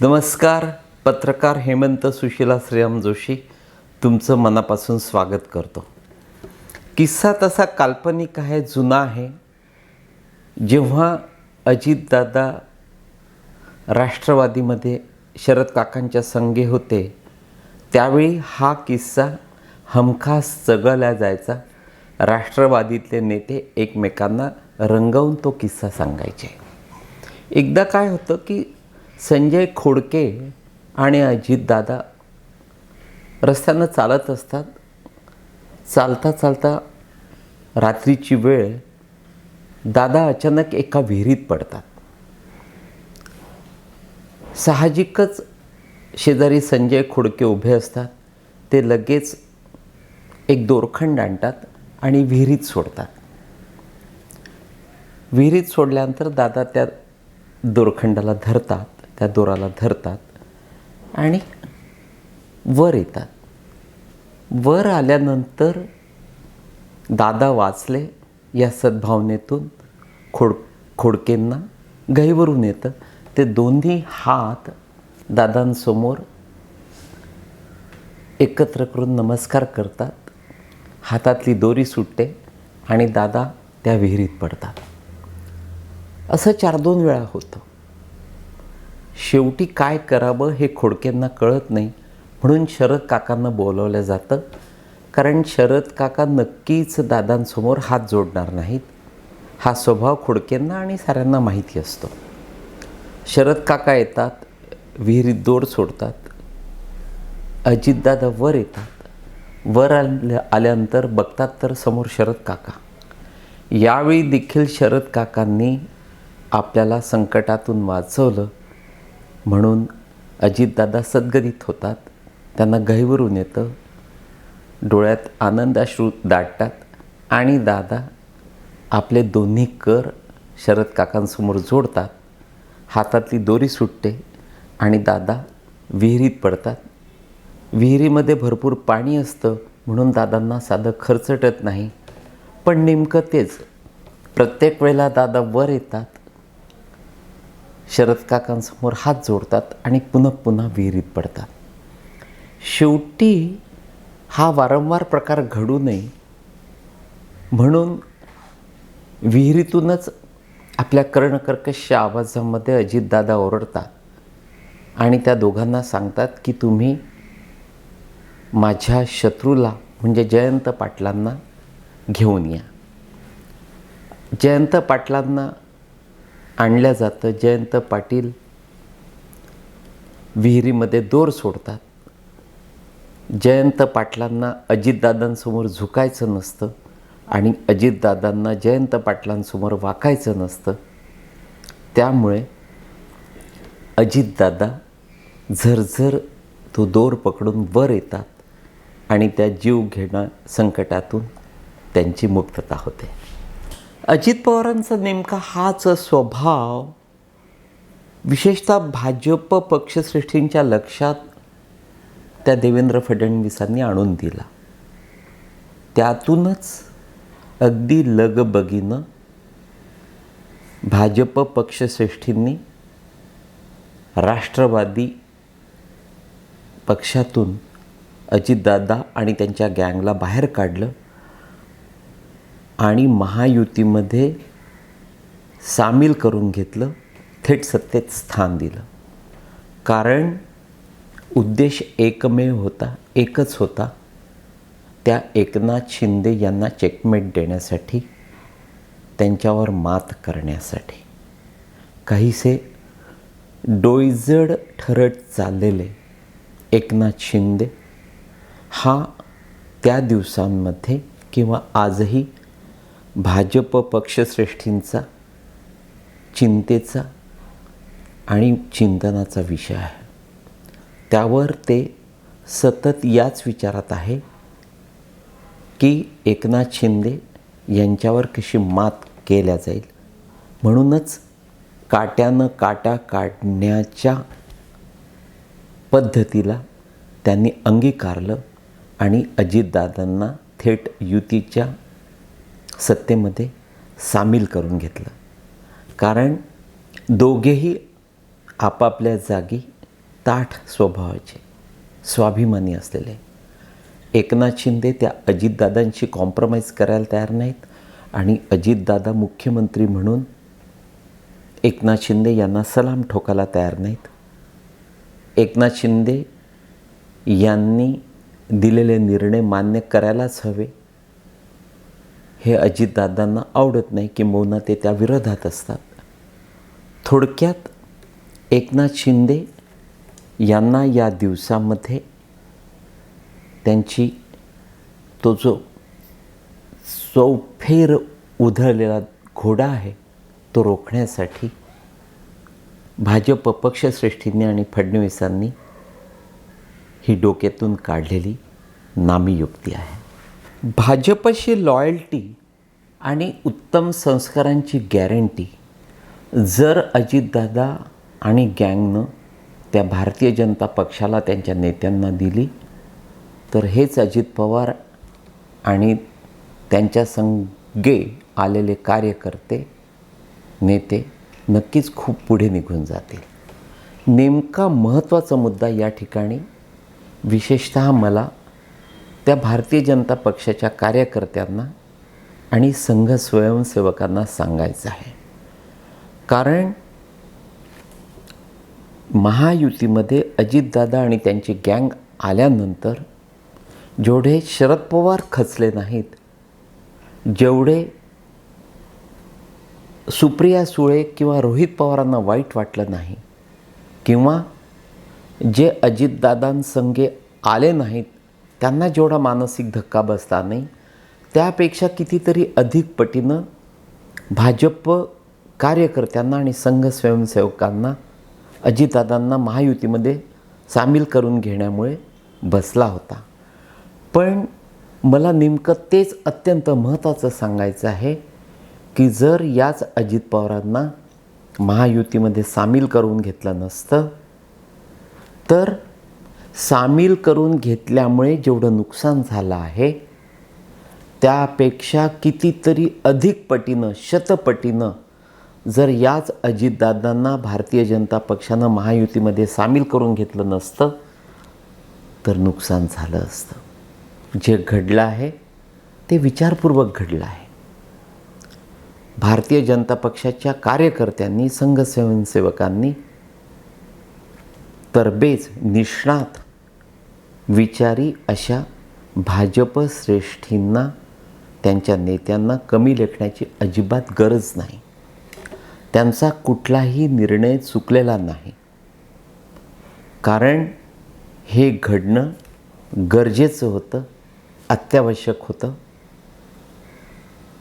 नमस्कार पत्रकार हेमंत सुशिला श्रीराम जोशी तुमचं मनापासून स्वागत करतो. किस्सा तसा काल्पनिक आहे जुना आहे. जेव्हा अजितदादा राष्ट्रवादीमध्ये शरद काकांच्या संघे होते त्यावेळी हा किस्सा हमखास चगळला जायचा. राष्ट्रवादीतले नेते एकमेकांना रंगवून तो किस्सा सांगायचे. एकदा काय होतं की संजय खोडके आणि अजितदादा रस्त्यानं चालत असतात. चालता चालता रात्रीची वेळ. दादा अचानक एका विहिरीत पडतात. साहजिकच शेजारी संजय खोडके उभे असतात. ते लगेच एक दोरखंड आणतात आणि विहिरीत सोडतात. विहिरीत सोडल्यानंतर दादा त्या दोरखंडाला धरतात. त्या दोराला धरतात आणि वर येतात. वर आल्यानंतर दादा वाचले या सद्भावनेतून. खोड खोडकेंना गहीवरून येतं. ते दोन्ही हात दादांसमोर एकत्र करून नमस्कार करतात. हातातली दोरी सुटते आणि दादा त्या विहिरीत पडतात. असं चार दोन वेळा होतं. शेवटी काय करावं हे खोडक्यांना कळत नाही. म्हणून शरद काकांना बोलवलं जातं कारण शरद काका नक्कीच दादांसमोर हात जोडणार नाहीत. हा स्वभाव खोडक्यांना आणि साऱ्यांना माहिती असतो. शरद काका येतात विहिरीत दोर सोडतात. अजितदादा वर येतात. वर आल्या आल्यानंतर बघतात तर समोर शरद काका. यावेळी देखील शरद काकांनी आपल्याला संकटातून वाचवलं. म्हणून अजितदादा सद्गदित होतात. त्यांना गहिवरून येतं. डोळ्यात आनंदाश्रू दाटतात आणि दादा आपले दोन्ही कर शरद काकांसमोर जोडतात. हातातली दोरी सुटते आणि दादा विहिरीत पडतात. विहिरीमध्ये भरपूर पाणी असतं म्हणून दादांना साधं खर्चटत नाही. पण नेमकं तेच. प्रत्येक वेळेला दादा वर येतात. शरद काकांसमोर हात जोडतात आणि पुन्हा पुन्हा विहिरीत पडतात. शेवटी हा वारंवार प्रकार घडू नये म्हणून विहिरीतूनच आपल्या कर्णकर्कश आवाजामध्ये अजितदादा ओरडतात आणि त्या दोघांना सांगतात की तुम्ही माझ्या शत्रूला म्हणजे जयंत पाटलांना घेऊन या. जयंत पाटलांना आणलं जातं. जयंत पाटील विहिरीमध्ये दोर सोडतात. जयंत पाटलांना अजितदादांसमोर झुकायचं नसतं आणि अजितदादांना जयंत पाटलांसमोर वाकायचं नसतं. त्यामुळे अजितदादा झरझर तो दोर पकडून वर येतात आणि त्या जीव घेणं संकटातून त्यांची मुक्तता होते. अजित पवारांचा नेमका हाच स्वभाव विशेषतः भाजप पक्षश्रेष्ठींच्या लक्षात त्या देवेंद्र फडणवीसांनी आणून दिला. त्यातूनच अगदी लगबगीनं भाजप पक्षश्रेष्ठींनी राष्ट्रवादी पक्षातून अजितदादा आणि त्यांच्या गँगला बाहेर काढलं. आणि महायुतीमध्ये सामील करून घेतलं थेट सत्तेत स्थान दिलं. कारण उद्देश एकमेव होता एकच होता. त्या एकनाथ शिंदे यांना चेकमेट देण्यासाठी त्यांच्यावर मात करण्यासाठी. काहीसे डोईजड ठरत चाललेले एकनाथ शिंदे हा त्या दिवसांमध्ये किंवा आजही भाजप पक्षश्रेष्ठींचा चिंतेचा आणि चिंतनाचा विषय आहे. त्यावर ते सतत याच विचारात आहे की एकनाथ शिंदे यांच्यावर कशी मात केल्या जाईल. म्हणूनच काट्यानं काटा काढण्याच्या पद्धतीला त्यांनी अंगीकारलं आणि अजितदादांना थेट युतीच्या सत्तेमध्ये सामील करून घेतलं. कारण दोघेही आपापल्या जागी ताठ स्वभावाचे स्वाभिमानी असलेले. एकनाथ शिंदे त्या अजितदादांशी कॉम्प्रोमाइज करायला तयार नाहीत आणि अजितदादा मुख्यमंत्री म्हणून एकनाथ शिंदे यांना सलाम ठोकायला तयार नाहीत. एकनाथ शिंदे यांनी दिलेले निर्णय मान्य करायलाच हवे. हे अजितदादांना आवडत नाही किंबहुना ते त्या विरोधात असतात. थोडक्यात एकनाथ शिंदे यांना या दिवसामध्ये त्यांची तो जो चौफेर उधळलेला घोडा आहे तो रोखण्यासाठी भाजप पक्षश्रेष्ठींनी आणि फडणवीसांनी ही डोक्यातून काढलेली नामी युक्ती आहे. भाजपशी लॉयल्टी आणि उत्तम संस्कारांची गॅरंटी जर अजितदादा आणि गँगनं त्या भारतीय जनता पक्षाला त्यांच्या नेत्यांना दिली तर हेच अजित पवार आणि त्यांच्या संगे आलेले कार्यकर्ते नेते नक्कीच खूप पुढे निघून जातील. नेमका महत्त्वाचा मुद्दा या ठिकाणी विशेषत मला त्या भारतीय जनता पक्षाच्या कार्यकर्त्यांना आणि संघ स्वयंसेवकांना सांगायचं आहे. कारण महायुतीमध्ये अजितदादा आणि त्यांची गँग आल्यानंतर जेवढे शरद पवार खचले नाहीत जेवढे सुप्रिया सुळे किंवा रोहित पवारांना वाईट वाटलं नाही किंवा जे अजितदादांसंगे आले नाहीत त्यांना जेवढा मानसिक धक्का बसला नाही त्यापेक्षा कितीतरी अधिक पटीनं भाजप कार्यकर्त्यांना आणि संघ स्वयंसेवकांना अजितदादांना महायुतीमध्ये सामील करून घेण्यामुळे बसला होता. पण मला नेमकं तेच अत्यंत महत्त्वाचं सांगायचं आहे की जर याच अजित पवारांना महायुतीमध्ये सामील करून घेतलं नसतं तर सामील करून घेतल्यामुळे जेवढं नुकसान झालं आहे त्यापेक्षा कितीतरी अधिक पटीनं शतपटीनं जर याच अजितदादांना भारतीय जनता पक्षानं महायुतीमध्ये सामील करून घेतलं नसतं तर नुकसान झालं असतं. जे घडलं आहे ते विचारपूर्वक घडलं आहे. भारतीय जनता पक्षाच्या कार्यकर्त्यांनी संघ स्वयंसेवकांनी तरबेज निष्णात विचारी अशा भाजप श्रेष्ठींना त्यांच्या नेत्यांना कमी लेखण्याची अजिबात गरज नाही. त्यांचा कुठलाही निर्णय चुकलेला नाही. कारण हे घडणं गरजेचं होतं अत्यावश्यक होतं.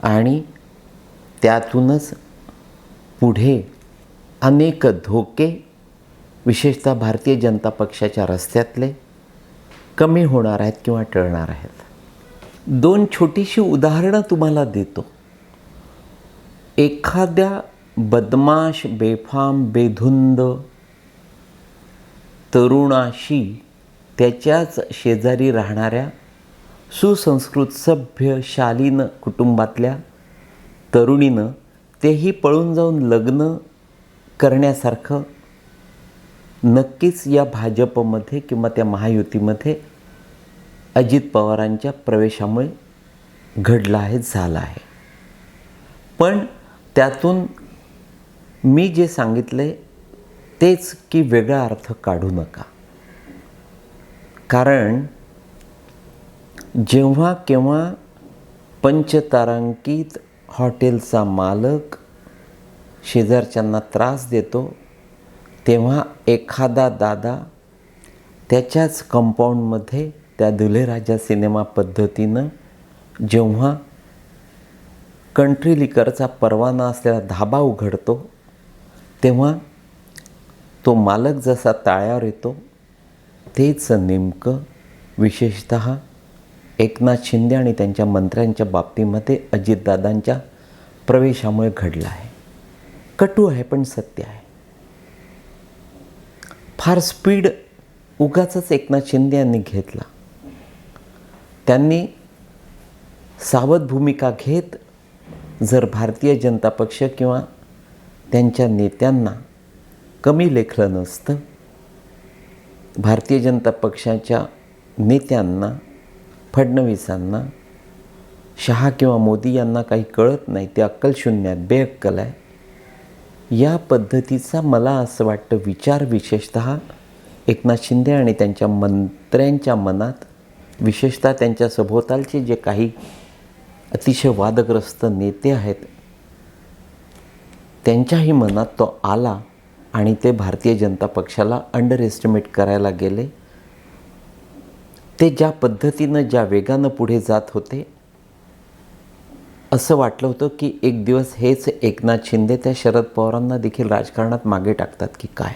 आणि त्यातूनच पुढे अनेक धोके विशेषतः भारतीय जनता पक्षाच्या रस्त्यातले कमी होणार आहेत किंवा टळणार आहेत. दोन छोटीशी उदाहरणं तुम्हाला देतो. एखाद्या बदमाश बेफाम बेधुंद तरुणाशी त्याच्याच शेजारी राहणाऱ्या सुसंस्कृत सभ्य शालीन कुटुंबातल्या तरुणीनं तेही पळून जाऊन लग्न करण्यासारखं नक्कीच या भाजपमध्ये किंवा त्या महायुतीमध्ये अजित पवारांच्या प्रवेशामुळे घडलं आहे झालं आहे. पण त्यातून मी जे सांगितले तेच की वेगळा अर्थ काढू नका. कारण जेव्हा केव्हा पंचतारांकित हॉटेलचा मालक शेजारच्यांना त्रास देतो तेव्हा एखादा दादा त्याच्याच कंपाऊंडमध्ये त्या दुलेराजा सिनेमा पद्धतीनं जेव्हा कंट्री लिकरचा परवाना असलेला धाबा उघडतो तेव्हा तो मालक जसा ताळ्यावर येतो तेच नेमकं विशेषत एकनाथ शिंदे आणि त्यांच्या मंत्र्यांच्या बाबतीमध्ये अजितदादांच्या प्रवेशामुळे घडलं आहे. कटू आहे पण सत्य आहे. फार स्पीड उगाच एकनाथ शिंदे यांनी घेतला. त्यांनी सावध भूमिका घेत जर भारतीय जनता पक्ष किंवा त्यांच्या नेत्यांना कमी लेखलं नसतं भारतीय जनता पक्षाच्या नेत्यांना फडणवीसांना शहा किंवा मोदी यांना काही कळत नाही. ते अक्कलशून्य आहेत बेअक्कल आहे. या पद्धतीचा मला असं वाटतं विचार विशेषत एकनाथ शिंदे आणि त्यांच्या मंत्र्यांच्या मनात विशेषतः त्यांच्या सभोवतालचे जे काही अतिशय वादग्रस्त नेते आहेत त्यांच्याही मनात तो आला आणि ते भारतीय जनता पक्षाला अंडर एस्टिमेट करायला गेले. ते ज्या पद्धतीनं ज्या वेगानं पुढे जात होते असं वाटलं होतं की एक दिवस हेच एकनाथ शिंदे त्या शरद पवारांना देखील राजकारणात मागे टाकतात की काय?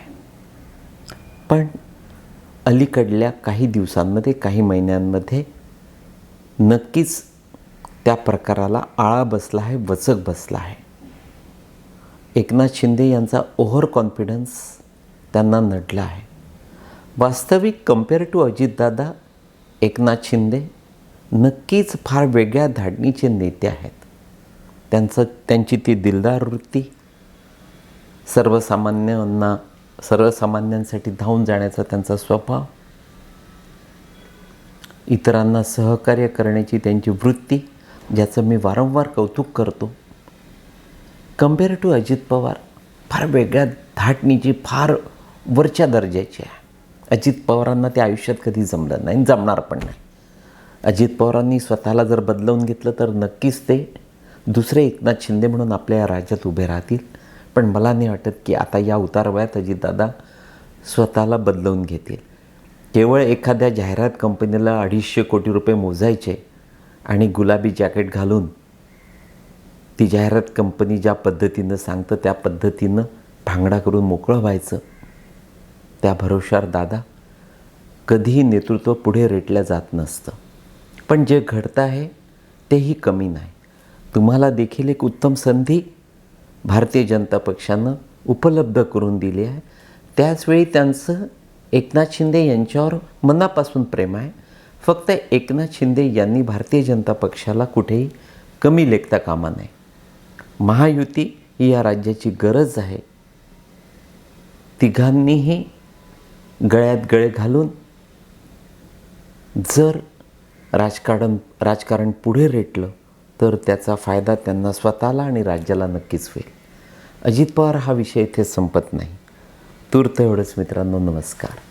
पण अलीकडल्या काही दिवसांमध्ये काही महिन्यांमध्ये नक्कीच त्या प्रकाराला आळा बसला आहे वचक बसला आहे. एकनाथ शिंदे यांचा ओव्हर कॉन्फिडन्स त्यांना नडला आहे. वास्तविक कंपेअर टू अजितदादा एकनाथ शिंदे नक्कीच फार वेगळ्या धाडणीचे नेते आहेत. त्यांचं त्यांची ती दिलदार वृत्ती सर्वसामान्यांना सर्वसामान्यांसाठी धावून जाण्याचा त्यांचा स्वभाव इतरांना सहकार्य करण्याची त्यांची वृत्ती ज्याचं मी वारंवार कौतुक करतो. कंपेअर टू अजित पवार फार वेगळ्या धाटणीची फार वरच्या दर्जाची आहे. अजित पवारांना ते आयुष्यात कधी जमलं नाही जमणार पण नाही. अजित पवारांनी स्वतःला जर बदलवून घेतलं तर नक्कीच ते दुसरे एकनाथ शिंदे म्हणून आपल्या या राज्यात उभे राहतील. पण मला नाही वाटत की आता या उतारवयात अजितदादा स्वतःला बदलवून घेतील. केवळ एखाद्या जाहिरात कंपनीला अडीचशे कोटी रुपये मोजायचे आणि गुलाबी जॅकेट घालून ती जाहिरात कंपनी ज्या पद्धतीनं सांगतं त्या पद्धतीनं भांगडा करून मोकळं व्हायचं त्या भरोशावर दादा कधीही नेतृत्व पुढे रेटलं जात नसतं. पण जे घडतं आहे तेही कमी नाही. तुम्हाला देखील एक उत्तम संधी भारतीय जनता पक्षानं उपलब्ध करून दिली आहे. त्याचवेळी त्यांचं एकनाथ शिंदे यांच्यावर मनापासून प्रेम आहे. फक्त एकनाथ शिंदे यांनी भारतीय जनता पक्षाला कुठेही कमी लेखता कामा नये. महायुती ही या राज्याची गरज आहे. तिघांनीही गळ्यात गळे घालून जर राजकारण राजकारण पुढे रेटलं तर त्याचा फायदा त्यांना स्वतःला आणि राज्याला नक्कीच होईल. अजित पवार हा विषय इथे संपत नाही. तूर्त एवढंच मित्रांनो नमस्कार.